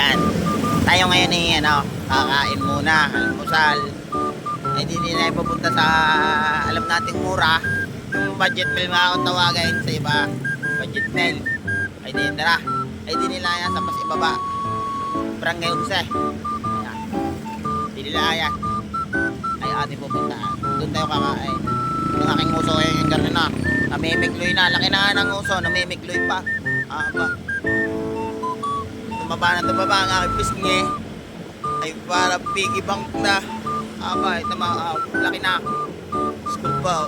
Yan. Tayo ngayon eh, ano, kakain muna, almusal. Ay, di na pupunta sa, alam nating mura. Yung budget meal nga akong tawagin sa iba. Budget meal. Ay, di tara. Ay, di nila yan sa mas ibaba. Barangay Unse. Ayan. Di nila yan. Ay, ating pupuntaan. Doon tayo kakain. Yung aking uso ay yung garnin na. Namimigloy na. Laki na ng uso. Namimigloy pa. Ah, ba. Tumaba na tumaba ang aking pisngi. Ay para piggy bank na. Aba, ito mga ah, laki na. School po.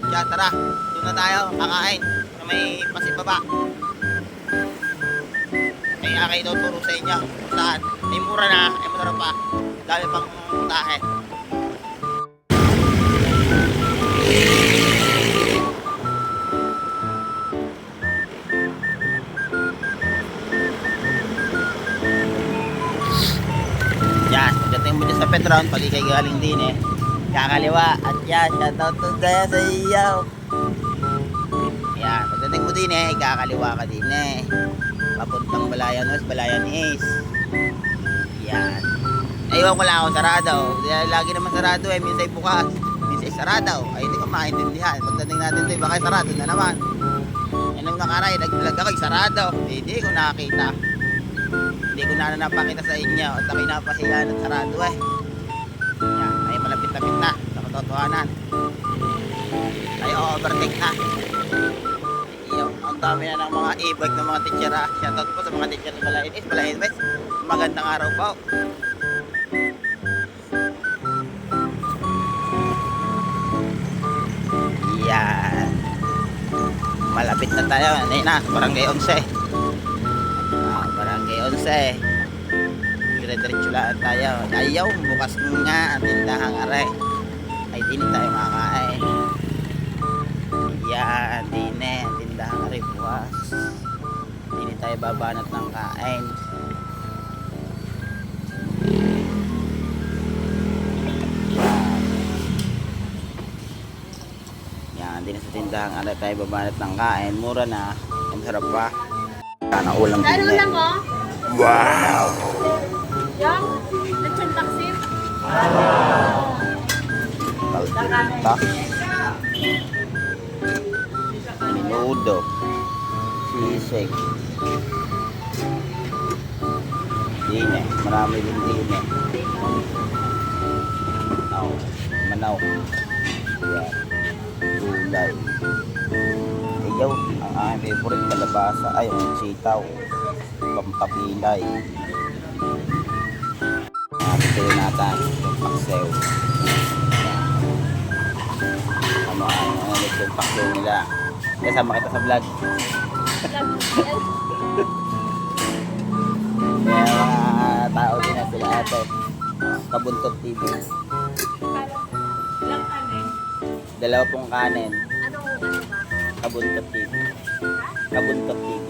Kaya tara, doon na tayo, kakain. Na may pasibaba. Ay akay daw turo sa inyo. Kung Saan? Ay mura na, ay masarap pa. Dami pang tahe. Yan, dating mo dyan sa Petron, pag ikay galing din eh. Kakaliwa, at yan, shoutout to gaya sa iyo. Yan, pagdating mo din eh, kakaliwa ka din eh. Papuntang Balayan West, Balayan East. Yan. Naiwan ko lang ako sarado. Lagi naman sarado eh, minsan bukas. Minsan sarado. Ay, hindi ko maintindihan. Pagdating natin doon, baka sarado na naman. Yan nung nakaray, nag-vlog ako, sarado. Hindi ko nakakita. Hindi ko na napakita sa inyo at ako'y napahiya at sarado eh. Yan, ay malapit-lapit na sa katotohanan. Ay overtake na. Yung, ang dami na ng mga e-bike ng mga teacher ha. Shoutout po sa mga teacher ng Balayan East, Balayan West. Magandang araw po. Yan. Malapit na tayo. Ano yun na, barangay 11. Ah, barangay 11. Dire-diretso lang tayo. Ayaw, bukas nga ang tindahang are. Ay, din tayo makakain. Yan, din eh. Ang tindahang are bukas. Din tayo babanat ng kain. Yan, din sa tindahang are tayo babanat ng kain. Mura na. Ang sarap pa. Sana ulam Ano din eh. Wow! Yung lechon taksim? Kalderita. Menudo. Sisig. Dine. Marami din dine. Manaw. Manaw. Yan. Gulay. Ayaw. Ang aking favorite kalabasa. Ay, yung sitaw. Pampapilay. Nakapito natin yung paksew. Ano ang ano, yung paksew nila. Kasama kita sa vlog. Kaya mga tao din na sila ate. Kabuntot TV. Lang kanin. Dalawa pong kanin. Ano, ano? Kabuntot TV. Kabuntot TV.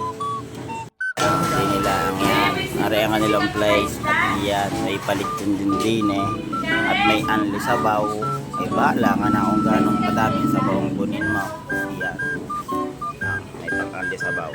Ari ang kanilang place at yan may palit din din eh. At may anli sabaw. Ay bahala nga na kung ganong kadaming sabaw ang kunin mo yan ah, may pang anli sabaw